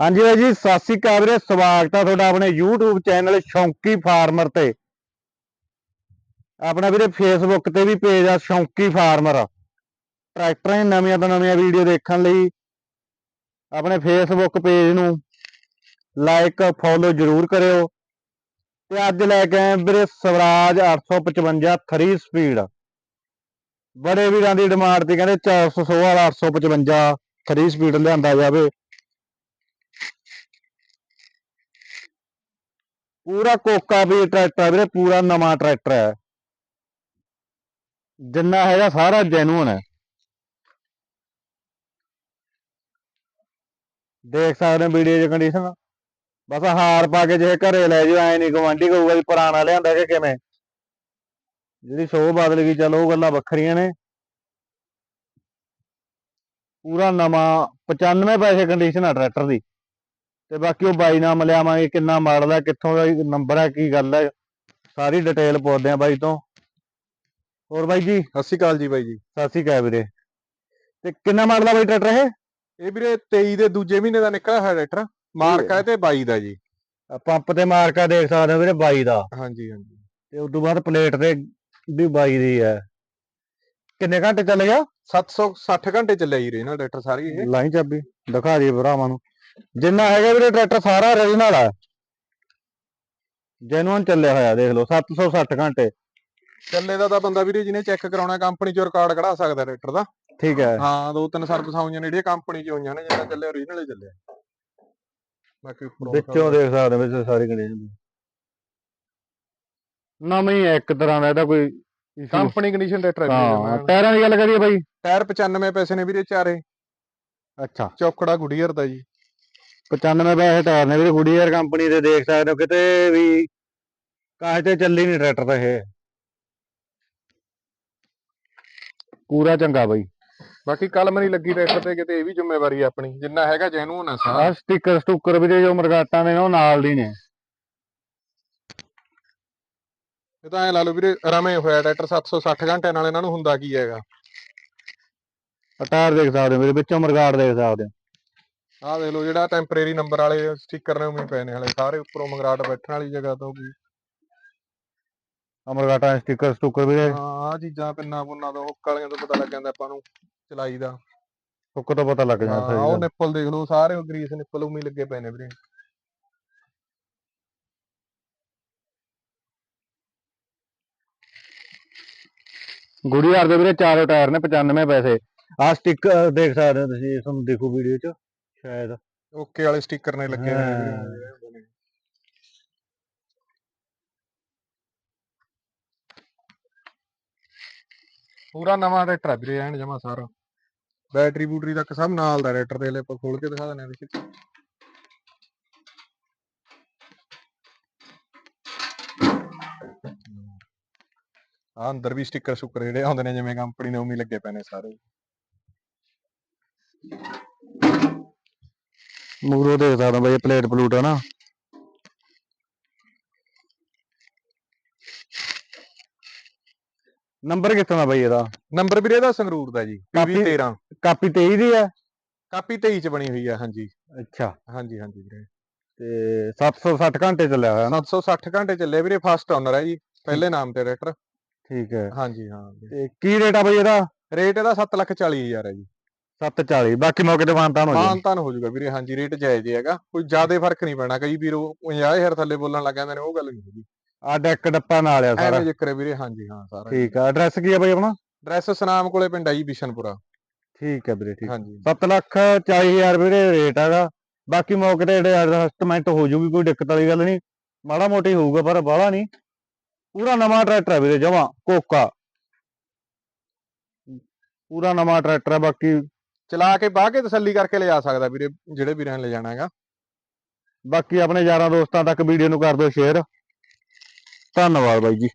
ਹਾਂਜੀ ਬਾਈ ਜੀ, ਸਤਿ ਸ੍ਰੀ ਅਕਾਲ ਵੀਰੇ, ਸਵਾਗਤ ਆ ਤੁਹਾਡਾ ਆਪਣੇ YouTube ਚੈਨਲ ਸ਼ੌਂਕੀ ਫਾਰਮਰ ਤੇ। ਆਪਣਾ ਵੀਰੇ Facebook ਤੇ ਵੀ ਪੇਜ ਆ ਸ਼ੌਂਕੀ ਫਾਰਮਰ ਟਰੈਕਟਰਾਂ ਦੀ ਨਵੀਆਂ ਤੋਂ ਨਵੀਆਂ ਵੀਡੀਓ ਦੇਖਣ ਲਈ ਆਪਣੇ Facebook ਪੇਜ ਨੂੰ ਲਾਈਕ ਫੋਲੋ ਜਰੂਰ ਕਰਿਓ। ਤੇ ਅੱਜ ਲੈ ਕੇ ਆਏ ਵੀਰੇ ਸਵਰਾਜ 855 3 ਸਪੀਡ ਬੜੇ ਵੀਰਾਂ ਦੀ ਡਿਮਾਂਡ ਤੇ ਕਹਿੰਦੇ 400 ਵਾਲਾ 855 3 ਸਪੀਡ ਲਿਆਂਦਾ ਜਾਵੇ। ਪੂਰਾ ਕੋਕਾ ਵੀ ਟਰੈਕਟਰ ਹੈ ਵੀਰੇ, ਪੂਰਾ ਨਵਾਂ ਟਰੈਕਟਰ ਹੈ। ਜਿੰਨਾ ਹੈਗਾ ਸਾਰਾ ਜੈਨੂਨ ਹੈ। ਦੇਖ ਸਕਦੇ ਹੋ ਵੀਡੀਓ ਦੀ ਕੰਡੀਸ਼ਨ ਬਸ ਹਾਰ ਪਾ ਕੇ ਜੇ ਘਰੇ ਲੈ ਜਾਓ ਐ ਨਹੀਂ ਗਵਾਂਢੀ ਕਹੂਗਾ ਵੀ ਪੁਰਾਣਾ ਲਿਆਂਦਾ ਕਿ ਕਿਵੇਂ। ਜਿਹੜੀ ਸੋਹ ਬਦਲ ਗਈ, ਚਲੋ ਉਹ ਗੱਲਾਂ ਵੱਖਰੀਆਂ ਨੇ। ਪੂਰਾ ਨਵਾਂ 95 ਪੈਸੇ ਕੰਡੀਸ਼ਨ ਆ ਟਰੈਕਟਰ ਦੀ। ਤੇ ਬਾਕੀ ਉਹ ਬਾਈ ਨਾਲ ਮਿਲਿਆਵਾਂਗੇ ਕਿੰਨਾ ਮਾਡਲ ਹੈ ਕਿੱਥੋਂ ਦਾ ਨੰਬਰ ਹੈ ਕੀ ਗੱਲ ਹੈ ਸਾਰੀ ਡਿਟੇਲ ਪੁੱਛਦੇ ਆ ਬਾਈ ਤੋਂ। ਹੋਰ ਬਾਈ ਜੀ? ਸਤਿ ਸ਼੍ਰੀ ਅਕਾਲ ਜੀ ਬਾਈ ਜੀ। ਸਤਿ ਸ਼੍ਰੀ ਅਕਾਲ ਵੀਰੇ। ਤੇ ਕਿੰਨਾ ਮਾਡਲ ਆ ਬਾਈ ਟਰੈਕਟਰ ਇਹ? ਇਹ ਵੀਰੇ 23 ਦੇ ਦੂਜੇ ਮਹੀਨੇ ਦਾ ਨਿਕਲਿਆ ਹੋਇਆ ਟਰੈਕਟਰ ਮਾਰਕਾ ਤੇ 22 ਦਾ ਜੀ। ਪੰਪ ਤੇ ਮਾਰਕਾ ਦੇਖ ਸਕਦੇ ਹੋ ਵੀਰੇ 22 ਦਾ। ਹਾਂਜੀ ਹਾਂਜੀ। ਤੇ ਉਸ ਤੋਂ ਬਾਅਦ ਪਲੇਟ ਤੇ ਵੀ 22 ਦੀ ਹੈ। ਕਿੰਨੇ ਘੰਟੇ ਚੱਲ ਗਿਆ? 760 ਘੰਟੇ ਚੱਲਿਆ ਜੀ ਰੇ ਨਾ ਟਰੈਕਟਰ ਸਾਰੀ ਇਹ। ਲਾਈ ਚਾਬੀ ਦਿਖਾ ਜੀ ਭਰਾਵਾਂ ਨੂੰ। ਜਿੰਨਾ ਹੈਗਾ ਵੀਰੇ ਟਰੈਕਟਰ ਸਾਰਾ origignal ਆ। ਜੈਨੂਨ ਚੱਲਿਆ ਹੋਇਆ ਦੇਖ ਲਓ 760 ਘੰਟੇ। ਚੱਲੇ ਦਾ ਤਾਂ ਬੰਦਾ ਵੀਰੇ ਜਿਹਨੇ ਚੈੱਕ ਕਰਾਉਣਾ ਕੰਪਨੀ ਚੋਂ ਰਿਕਾਰਡ ਕਢਾ ਸਕਦਾ ਟਰੈਕਟਰ ਦਾ। ਠੀਕ ਹੈ। ਹਾਂ ਦੋ ਤਿੰਨ ਸਰਵਿਸ ਆਉਂਦੀਆਂ ਨੇ ਜਿਹੜੀਆਂ ਕੰਪਨੀ ਚ ਹੋਈਆਂ ਨੇ ਜਿੰਨਾ ਚੱਲਿਆ ਓਰੀਜਨਲ ਹੀ ਚੱਲਿਆ। ਬਾਕੀ ਵਿੱਚੋਂ ਦੇਖ ਸਕਦੇ ਵਿੱਚ ਸਾਰੀ ਕੰਡੀਸ਼ਨ ਨਵੀਂ ਹੈ ਇੱਕ ਤਰ੍ਹਾਂ ਦਾ ਇਹਦਾ ਕੋਈ। ਕੰਪਨੀ ਕੰਡੀਸ਼ਨ ਟਰੈਕਟਰ ਹਾਂ ਹੈ। ਟਾਇਰਾਂ ਦੀ ਗੱਲ ਕਰੀਏ ਬਾਈ। ਟਾਇਰ 95 ਪੈਸੇ ਨੇ ਵੀਰੇ ਚਾਰੇ। ਅੱਛਾ। ਚੌਕੜਾ ਗੁਡੀਅਰ ਦਾ ਜੀ। 95 ਪੈਸੇ ਟਾਇਰ ਨੇ ਵੀਰੇ ਗੁਡੀਅਰ ਕੰਪਨੀ ਦੇ ਦੇਖ ਸਕਦੇ ਹੋ ਕਿਤੇ ਵੀ ਕਾਹ ਤੇ ਚੱਲੀ ਨਹੀਂ ਟਰੈਕਟਰ ਤਾਂ ਇਹ। ਪੂਰਾ ਚੰਗਾ ਬਾਈ। ਬਾਕੀ ਕਲਮ ਨਹੀਂ ਲੱਗੀ ਟਰੈਕਟਰ ਤੇ ਕਿਤੇ ਇਹ ਵੀ ਜ਼ਿੰਮੇਵਾਰੀ ਆ ਆਪਣੀ ਜਿੰਨਾ ਹੈਗਾ ਜੈਨੂਨ ਆ ਸਾਰਾ। ਆ ਸਟicker ਸਟੁੱਕਰ ਵੀਰੇ ਜੋ ਮਰਗਾਟਾਂ ਦੇ ਨੇ ਉਹ ਨਾਲ ਦੀ ਨੇ। ਇਹ ਤਾਂ ਐ ਲਾ ਲਓ ਵੀਰੇ ਰਮੇ ਹੋਇਆ ਟਰੈਕਟਰ 760 ਘੰਟੇ ਨਾਲ ਇਹਨਾਂ ਨੂੰ ਹੁੰਦਾ ਕੀ ਹੈਗਾ। ਆ ਟਾਇਰ ਦੇਖ ਸਕਦੇ ਹੋ ਵੀਰੇ ਵਿੱਚੋਂ ਮਰਗਾਟ ਦੇਖ ਸਕਦੇ ਹੋ। ਆਹ ਦੇਖ ਲਓ ਜਿਹੜਾ ਟੈਂਪਰੇਰੀ ਨੰਬਰ ਵਾਲੇ ਸਟicker ਨੇ ਉਵੇਂ ਪਏ ਨੇ ਹਲੇ। ਸਾਰੇ ਉੱਪਰੋਂ ਮਗਰਾਟ ਬੈਠਣ ਵਾਲੀ ਜਗ੍ਹਾ ਤੋਂ ਵੀ। ਆ ਮਰਗਾਟਾਂ ਦੇ ਸਟicker ਸਟੁੱਕਰ ਹਾਂ ਆਹ ਚੀਜ਼ਾਂ ਪਿੰਨਾ ਪੁੰਨਾ ਤੋਂ ਹੁੱਕ ਵਾਲੀਆਂ ਤੋਂ ਪਤਾ ਲੱਗ ਜਾਂਦਾ ਆਪਾਂ ਨੂੰ ਚਲਾਈ ਦਾ। ਹੁੱਕ ਤੋਂ ਪਤਾ ਲੱਗ ਹਾਂ ਜਾਂਦਾ ਉਹ ਸਹੀ ਨਿੱਪਲ ਦੇਖ ਲਓ ਸਾਰੇ ਗਰੀਸ ਨਿੱਪਲ ਉਵੇਂ ਹੀ ਲੱਗੇ ਪਏ ਨੇ ਵੀਰੇ। ਗੁਡੀਅਰ ਦੇ ਵੀਰੇ ਚਾਰੋਂ ਟਾਇਰ ਨੇ 95 ਪੈਸੇ। ਆ ਸਟicker ਦੇਖ ਸਕਦੇ ਹੋ ਤੁਸੀਂ ਤੁਹਾਨੂੰ ਦੇਖੋ ਵੀਡੀਓ 'ਚ। ਸ਼ਾਇਦ ਓਕੇ ਵਾਲੇ ਸਟicker ਨੇ ਲੱਗੇ ਹੋਏ ਨੇ ਵੀਰੇ ਹਾਂ। ਉਵੇਂ ਹੁੰਦੇ ਨੇ। ਪੂਰਾ ਨਵਾਂ ਟਰੈਕਟਰ ਆ ਵੀਰੇ ਐਨ ਜਮਾ ਸਾਰਾ ਬੈਟਰੀ ਬੂਟਰੀ ਤੱਕ ਸਭ ਨਾਲ ਦਾ ਟਰੈਕਟਰ ਦੇ ਲੈ ਆਪਾਂ ਖੋਲ ਕੇ ਦਿਖਾ ਦਿੰਦੇ ਆ ਵਿੱਚ ਆ ਅੰਦਰ ਵੀ ਸਟicker ਸੁੱਕਰ ਜਿਹੜੇ ਆਉਂਦੇ ਨੇ ਜਿਵੇਂ ਕੰਪਨੀ ਨੇ ਉਵੇਂ ਹੀ ਲੱਗੇ ਪਏ ਨੇ ਸਾਰੇ ਮੂਰੋ ਦੇਖ ਸਕਦੇ ਹੋ ਬਾਈ ਪਲੇਟ ਪਲੂਟ ਹੈ ਨਾ। ਨੰਬਰ ਕਿੱਥੋਂ ਦਾ ਬਾਈ ਇਹਦਾ? ਨੰਬਰ ਵੀਰੇ ਦਾ ਸੰਗਰੂਰ ਦਾ ਜੀ ਕਾਪੀ- PV 13 ਕਾਪੀ 23 ਦੀ ਹੈ ਕਾਪੀ 23 ਚ ਬਣੀ ਹੋਈ ਆ ਹਾਂਜੀ। ਅੱਛਾ। ਹਾਂਜੀ ਹਾਂਜੀ ਵੀਰੇ। ਤੇ 760 ਘੰਟੇ ਚੱਲਿਆ ਹੋਇਆ ਨਾ? 760 ਘੰਟੇ ਚੱਲੇ ਵੀਰੇ ਫਸਟ ਓਨਰ ਹੈ ਜੀ ਪਹਿਲੇ ਨਾਮ ਤੇ ਟਰੈਕਟਰ ਠੀਕ ਹੈ। ਹਾਂਜੀ ਹਾਂ ਤੇ ਕੀ ਰੇਟ ਆ ਬਾਈ ਇਹਦਾ? ਰੇਟ ਇਹਦਾ 7 ਲੱਖ 40 ਹਜ਼ਾਰ ਹੈ ਜੀ। 740 ਬਾਕੀ ਮੌਕੇ ਤੇ ਮਾਨਤਾਨ ਹੋ ਜਾਊ ਮਾਨਤਾਨ ਹੋ ਜਾਊਗਾ ਵੀਰੇ ਹਾਂਜੀ ਰੇਟ ਜਾਇਜ਼ ਹੀ ਹੈਗਾ। ਕੋਈ ਜ਼ਿਆਦਾ ਫ਼ਰਕ ਨਹੀਂ ਪੈਣਾ ਕਈ ਵੀਰ ਉਹ 50000 ਥੱਲੇ ਬੋਲਣ ਲੱਗ ਜਾਂਦੇ ਨੇ ਉਹ ਗੱਲ ਨਹੀਂ ਹੈਗੀ। ਆ ਡੈਕ ਡੱਪਾ ਨਾਲ ਆ ਸਾਰਾ। ਐਵੇਂ ਜ਼ਿਕਰ ਹੈ ਵੀਰੇ ਹਾਂਜੀ ਹਾਂ ਸਾਰਾ ਠੀਕ ਆ ਐਡਰੈਸ ਕੀ ਆ ਬਾਈ ਆਪਣਾ? ਡਰੈਸ ਸਨਾਮ ਕੋਲੇ ਪਿੰਡ ਜੀ ਬਿਸ਼ਨਪੁਰਾ। ਠੀਕ ਹੈ ਵੀਰੇ ਠੀਕ। ਹਾਂਜੀ। 7 ਲੱਖ 40 ਹਜ਼ਾਰ ਵੀਰੇ ਰੇਟ ਹੈਗਾ। ਬਾਕੀ ਮੌਕੇ ਤੇ ਜਿਹੜੇ ਐਡਜਸਟਮੈਂਟ ਹੋ ਜੂਗੀ ਕੋਈ ਦਿੱਕਤ ਵਾਲੀ ਗੱਲ ਨਹੀਂ। ਮਾੜਾ ਮੋਟੀ ਹੋਊਗਾ ਪਰ ਬਾਹਲਾ ਨਹੀਂ। ਪੂਰਾ ਨਵਾਂ ਟਰੈਕਟਰ ਹੈ ਵੀਰੇ ਜਮਾ ਕੋਕਾ। ਪੂਰਾ ਨਵਾਂ ਟਰੈਕਟਰ ਹੈ ਬਾਕੀ ਚਲਾ ਕੇ ਬਾਹ ਕੇ ਤਸੱਲੀ ਕਰਕੇ ਲਿਜਾ ਸਕਦਾ ਵੀਰੇ, ਜਿਹੜੇ ਵੀਰਾਂ ਨੇ ਲਿਜਾਣਾ ਹੈਗਾ। ਬਾਕੀ ਆਪਣੇ ਯਾਰਾਂ ਦੋਸਤਾਂ ਤੱਕ ਵੀਡੀਓ ਨੂੰ ਕਰ ਦਿਓ ਸ਼ੇਅਰ ਧੰਨਵਾਦ ਬਾਈ ਜੀ।